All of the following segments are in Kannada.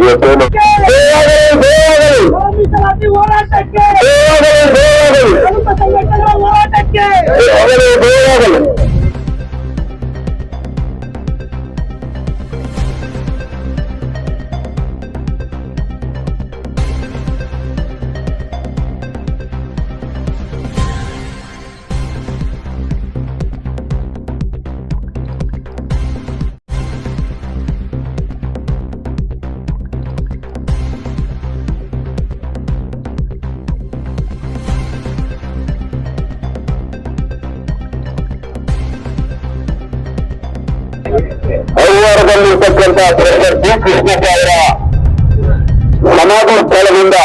ಇವತ್ತೇನು ಮೀಸಲಾತಿ ಹೋರಾಟಕ್ಕೆ ಹರಿವಾರದಲ್ಲಿರ್ತಕ್ಕಂಥ ಪ್ರೊಫೆಸರ್ ಜಿ ಕೃಷ್ಣಪ್ಪ ಅವರ ಸಮಾಧಿ ಸ್ಥಳದಿಂದ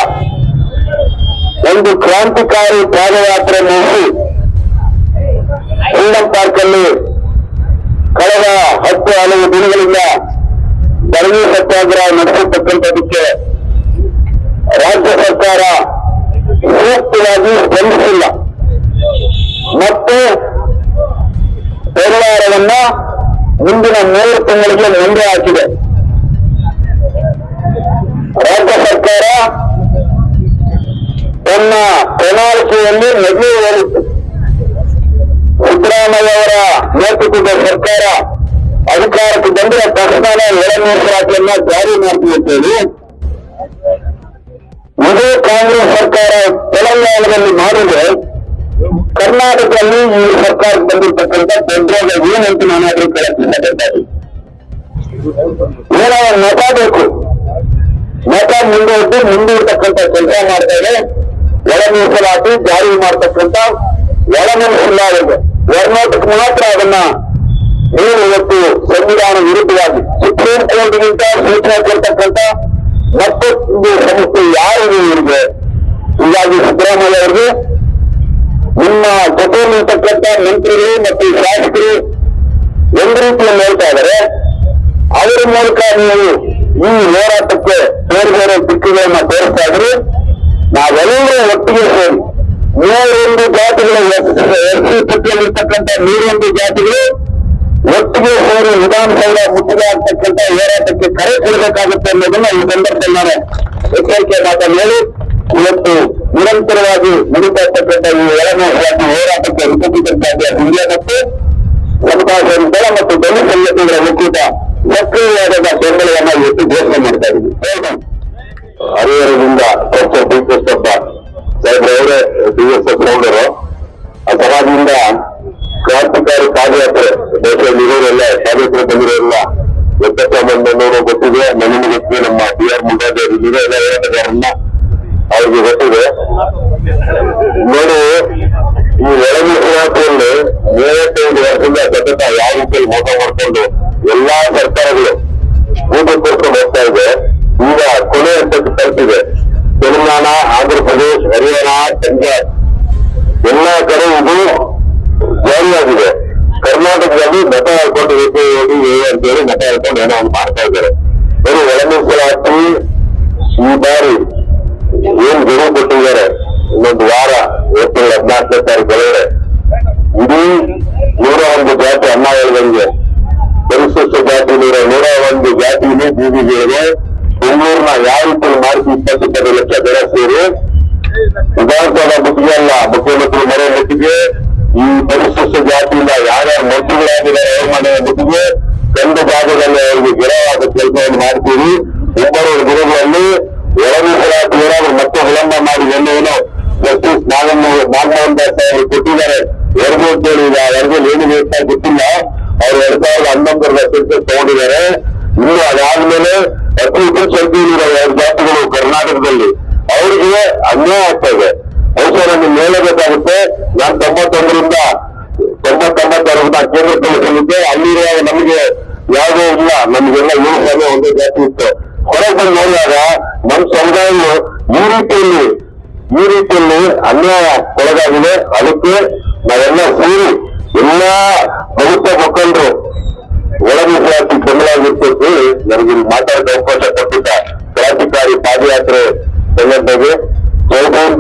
ಒಂದು ಕ್ರಾಂತಿಕಾರಿ ಪಾದಯಾತ್ರೆ ಮುಗಿಸಿ ಫ್ರೀಡಂ ಪಾರ್ಕ್ ಅಲ್ಲಿ ಕಳೆದ ಹತ್ತು ಹಲವು ದಿನಗಳಿಂದ ಧರಣಿ ಸತ್ಯಾಗ್ರಹ ನಡೆಸತಕ್ಕಂಥದಕ್ಕೆ ರಾಜ್ಯ ಸರ್ಕಾರ ಸೂಕ್ತವಾಗಿ ಸ್ಪಂದಿಸಿಲ್ಲ ಮುಂದಿನ ಮೂರು ತಿಂಗಳಿಗೆ ಮುಂದೆ ಹಾಕಿದೆ. ರಾಜ್ಯ ಸರ್ಕಾರ ತನ್ನ ಪ್ರಣಾಳಿಕೆಯಲ್ಲಿ ಮೊದಲು ಹೇಳಿತ್ತು ಸಿದ್ದರಾಮಯ್ಯ ಅವರ ನೇತೃತ್ವದ ಸರ್ಕಾರ ಅಧಿಕಾರಕ್ಕೆ ಬಂದರೆ ತಕ್ಷಣ ಒಳ ಮೀಸಲಾತಿಯನ್ನ ಜಾರಿ ಮಾಡ್ತೀವಿ ಇದೇ ಕಾಂಗ್ರೆಸ್ ಸರ್ಕಾರ ತೆಲಂಗಾಣದಲ್ಲಿ ಮಾಡಿದ್ರೆ ಕರ್ನಾಟಕದಲ್ಲಿ ಈ ಸರ್ಕಾರ ಬಂದಿರ್ತಕ್ಕಂಥ ತೊಂದರೆಗಳು ಏನಂತ ನಾನಾದ್ರೂ ಕೇಳಕ್ಕಿಷ್ಟಪಡ್ತಾರೆ. ಏನೋ ಮತ ಬೇಕು. ಮತ ಮುಂದುವರೆದು ಮುಂದಿರ್ತಕ್ಕಂಥ ಕೆಲಸ ಮಾಡ್ತಾರೆ ಒಳ ಮೀಸಲಾತಿ ಜಾರಿ ಮಾಡ್ತಕ್ಕಂಥ ಒಳ ಮೀಸಲಾಗಿದೆ ಒಳನೋಟಕ್ಕೆ ಮಾತ್ರ ಅದನ್ನ ನೀವು ಇವತ್ತು ಸಂವಿಧಾನ ವಿರುದ್ಧವಾಗಿ ಸುಪ್ರೀಂ ಕೋರ್ಟ್ಗಿಂತ ಸೂಚನೆ ಕೊಡ್ತಕ್ಕಂಥ ಮತ್ತೊಂದು ಸಂಸ್ಥೆ ಯಾರಿಗೂ ಇವರಿಗೆ ಹೀಗಾಗಿ ಸಿದ್ದರಾಮಯ್ಯ ಅವರಿಗೆ ನಿಮ್ಮ ಜೊತೆಯಲ್ಲಿರ್ತಕ್ಕಂಥ ಮಂತ್ರಿಗಳು ಮತ್ತು ಶಾಸಕರು ಒಂದು ರೀತಿಯಲ್ಲಿ ಹೇಳ್ತಾ ಇದ್ದಾರೆ ಅವರ ಮೂಲಕ ನೀವು ಈ ಹೋರಾಟಕ್ಕೆ ಬೇರೆ ಬೇರೆ ದಿಕ್ಕುಗಳನ್ನ ತೋರಿಸ್ತಾ ಇದ್ರಿ. ನಾವೆಲ್ಲರೂ ಒಟ್ಟಿಗೆ ಸೇರಿ ನೂರೊಂದು ಜಾತಿಗಳು ಎಸ್ಸಿ ಪಟ್ಟಿಯಲ್ಲಿರ್ತಕ್ಕಂಥ ನೂರೊಂದು ಜಾತಿಗಳು ಒಟ್ಟಿಗೆ ಸೇರಿ ವಿಧಾನಸೌಧ ಮುತ್ತಿಗೆ ಹೋರಾಟಕ್ಕೆ ಕರೆ ಕೊಡಬೇಕಾಗುತ್ತೆ ಅನ್ನೋದನ್ನ ಈ ಸಂದರ್ಭದಲ್ಲಿ ನಾನು ಎಚ್ಚರಿಕೆ ಮಾತನ್ನು ಹೇಳಿ, ಇವತ್ತು ನಿರಂತರವಾಗಿ ನಡೀತಾ ಇರ್ತಕ್ಕಂಥ ಈ ಒಳಮೀಸಲಾತಿ ಹೋರಾಟಕ್ಕೆ ಆಫ್ ಇಂಡಿಯಾ ಮತ್ತು ಸಮುದಾಯ ಮತ್ತು ದಲಿತ ಸಂಘಟನೆಗಳ ಒಕ್ಕೂಟ ಸಕ್ರಿಯವಾದ ಬೆಂಬಲವನ್ನ ಇವತ್ತು ಘೋಷಣೆ ಮಾಡ್ತಾ ಇದ್ದೀವಿ. ಹರಿಹರದಿಂದ ಡಾಕ್ಟರ್ ಡಿ ಕೃಷ್ಣಪ್ಪ ಸಾಹೇಬ್ರ ಅವರೇ, ಡಿ ಎಸ್ ಎಸ್ ಗೌಡರು ಆ ಸಮಾಜದಿಂದ ಕ್ರಾಂತಿಕಾರಿ ಪಾದಯಾತ್ರೆ ದೇಶದಲ್ಲಿ ಇರೋರೆಲ್ಲ ಪಾದಯಾತ್ರೆ ಬಂದಿರೋರೆಲ್ಲ ವೆಂಕಟರಾಮಣ್ಣನವರು ಗೊತ್ತಿದೆ. ನನಗೆ ಗೊತ್ತಿದೆ ನಮ್ಮ ಟಿ ಆರ್ ಮುಂಡಾದೇವರು ಇರೋ ಎಲ್ಲ ಹೋರಾಟಗಾರರನ್ನ ಅವ್ರಿಗೆ ಗೊತ್ತಿದೆ. ನೋಡಿ, ಈ ಒಳಗೆ ಚುನಾವಣೆಯಲ್ಲಿ ಮೂವತ್ತೈದು ವರ್ಷದಿಂದ ಸತತ ಯಾವ ರೀತಿಯಲ್ಲಿ ಮೋಸ ಮಾಡ್ಕೊಂಡು ಎಲ್ಲಾ ಸರ್ಕಾರಗಳು ಊಟ ಕೊಡ್ಕೊಂಡು ಹೋಗ್ತಾ ಇದೆ. ಈಗ ಕೊನೆ ಹಂತಕ್ಕೆ ತಲುಪಿದೆ. ತೆಲಂಗಾಣ ಆಂಧ್ರ ಪ್ರದೇಶ್ ಹರಿಯಾಣ, ಪಂಜಾಬ್ ಎಲ್ಲಾ ಕಡೆ ಇದು ಜಾರಿಯಾಗಿದೆ ಕರ್ನಾಟಕದಲ್ಲಿ ಮತ ಹಾಕೊಂಡು ಹೋಗಿ ಅಂತ ಹೇಳಿ ಮತ ಹೇಳ್ಕೊಂಡು ಏನೋ ಒಂದು ಮಾಡ್ತಾ ಇದ್ದಾರೆ. ಬರೀ ಒಳಮೀಸಲಾತಿ ಈ ಬಾರಿ ಏನ್ ಗಡುವು ಕೊಟ್ಟಿದ್ದಾರೆ ಇನ್ನೊಂದು ವಾರ ಏಪ್ರಿಲ್ ಹದಿನಾಲ್ಕನೇ ತಾರೀಕು ಒಳಗಡೆ ಇಡೀ ನೂರ ಒಂದು ಜಾತಿ ಅನ್ನ ಹೇಳ್ದಂಗೆ ಪರಿಶಿಷ್ಟ ಜಾತಿಲಿರೋ ನೂರ ಒಂದು ಜಾತಿಲಿ ಬೀದಿಗೆ ಬೆಂಗಳೂರಿನ ಯಾವ ರೀತಿ ಮಾಡಿಸಿ ಇಪ್ಪತ್ತಿಪ್ಪತ್ತು ಲಕ್ಷ ಬೆಲೆ ಸೇರಿ ವಿಧಾನಸಭಾ ಮುತ್ತಿಗೆ ಅಲ್ಲ ಮುಖ್ಯಮಂತ್ರಿ ಮನೆ ಮುತ್ತಿಗೆ ಈ ಪರಿಶಿಷ್ಟ ಜಾತಿಯಿಂದ ಯಾರ್ಯಾರು ಮಂತ್ರಿಗಳಾಗಿದ್ದಾರೆ ಅವ್ರ ಮನೆ ಮುತ್ತಿಗೆ ಕಂದ ಭಾಗದಲ್ಲಿ ಅವರಿಗೆ ಗಿರವಾದ ಕೆಲಸವನ್ನು ಮಾಡ್ತೀವಿ ಮುಂಬರುವ ದಿನಗಳಲ್ಲಿ ಒಳ ಮೀಸಲಾತಿ ಏನಾದ್ರು ಮತ್ತೆ ವಿಳಂಬ ಮಾಡಿ ಎನ್ನುವನು ಜಸ್ಟಿಸ್ ನಾಗಮ್ಮ ನಾಗಮೋಹನ್ ದಾಸ್ ಅವರು ಕೊಟ್ಟಿದ್ದಾರೆ. ಎರಡು ಅಂತೇಳಿ ಈಗ ಎರಡಲ್ಲಿ ಏನು ಅಂತ ಗೊತ್ತಿಲ್ಲ. ಅವ್ರು ಎರಡ್ ಸಾವಿರದ ಹನ್ನೊಂದರ ಸೆನ್ಸಸ್ ತಗೊಂಡಿದ್ದಾರೆ. ಇನ್ನು ಅದಾದ್ಮೇಲೆ ಅತಿ ಹೆಚ್ಚು ಸಂಖ್ಯೆಯಲ್ಲಿರೋ ಎರಡು ಜಾತಿಗಳು ಕರ್ನಾಟಕದಲ್ಲಿ. ಅವರಿಗೆ ಅನ್ಯಾಯ ಆಗ್ತಾ ಇದೆ. ನಮಗೆ ಹೇಳಬೇಕಾಗುತ್ತೆ ನಾನು ತೊಂಬತ್ತೊಂದರಿಂದ ತೊಂಬತ್ತೊಂಬತ್ತರಿಂದ ಕೇಂದ್ರ ಕಳಿಸಲಿದ್ದೆ ಅಲ್ಲಿರುವ ನಮಗೆ ಯಾವುದೂ ಇಲ್ಲ. ನಮಗೆಲ್ಲ ಏಳು ಒಂದೇ ಜಾತಿ ಇತ್ತು. ಹೊರಗೆ ಬಂದು ನೋಡಿದಾಗ ನಮ್ಮ ಸಮುದಾಯವು ಈ ರೀತಿಯಲ್ಲಿ ಈ ರೀತಿಯಲ್ಲಿ ಅನ್ಯಾಯ ಒಳಗಾಗಿದೆ ಅದಕ್ಕೆ ನಾವೆಲ್ಲ ಸೇರಿ ಎಲ್ಲಾ ಪ್ರಭುತ್ವ ಮುಖಂಡರು ಒಳ ಮೀಸಲಾತಿ ಬೆಂಬಲಾಗಿರ್ಬೇಕು ಹೇಳಿ ನನಗೆ ಮಾತಾಡಿದ ಅವಕಾಶ ಕೊಟ್ಟಿದ್ದ ಕ್ರಾಂತಿಕಾರಿ ಪಾದಯಾತ್ರೆ ಸಂಘಟನೆಗೆ ಜೈ ಭೀಮ್